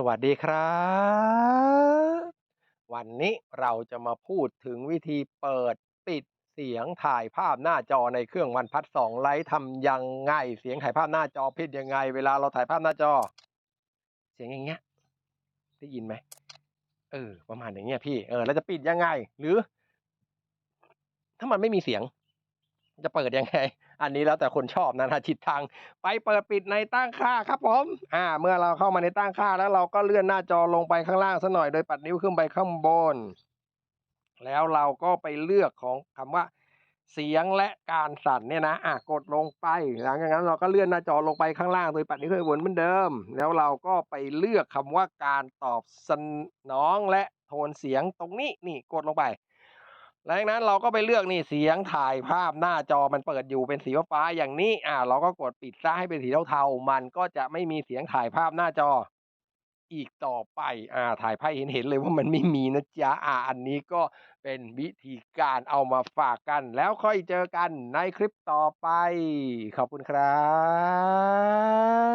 สวัสดีครับ วันนี้เราจะมาพูดถึงวิธีเปิดปิดเสียงถ่ายภาพหน้าจอในเครื่องวันพัดสองไลท์ทำยังไง เสียงถ่ายภาพหน้าจอผิดยังไง เวลาเราถ่ายภาพหน้าจอ เสียงอย่างเงี้ยได้ยินไหมเออ ประมาณอย่างเงี้ยพี่เออแล้วจะปิดยังไง หรือ ถ้ามันไม่มีเสียง จะเปิดยังไง อันนี้แล้วแต่คนชอบนะนะทิศทาง ไปเปิดปิดในตั้งค่าครับผม อ่า เมื่อเราเข้ามาในตั้งค่าแล้วเราก็เลื่อนหน้าจอลงไปข้างล่างสักหน่อยโดยปัดนิ้วขึ้นไปข้างบน แล้วเราก็ไปเลือกของคำว่า เสียงและการสั่นเนี่ยนะ อะกดลงไป หลังจากนั้นเราก็เลื่อนหน้าจอลงไปข้างล่างโดยปัดนิ้วขึ้นบนเหมือนเดิม แล้วเราก็ไปเลือกคำว่าการตอบสนองและโทนเสียงตรงนี้นี่กดลงไป หลังจากนั้นเราก็ไปเลือกนี่เสียงถ่ายภาพหน้าจอมันเปิดอยู่เป็นสีฟ้าอย่างนี้ อ่า เราก็กดปิดซะให้เป็นสีเทาๆมันก็จะไม่มีเสียงถ่ายภาพหน้าจอ อีกต่อไป อ่า ถ่ายภาพเห็นเห็นเลยว่ามันไม่มีนะจ๊ะอ่า อันนี้ก็เป็นวิธีการเอามาฝากกัน แล้วค่อยเจอกันในคลิปต่อไป ขอบคุณครับ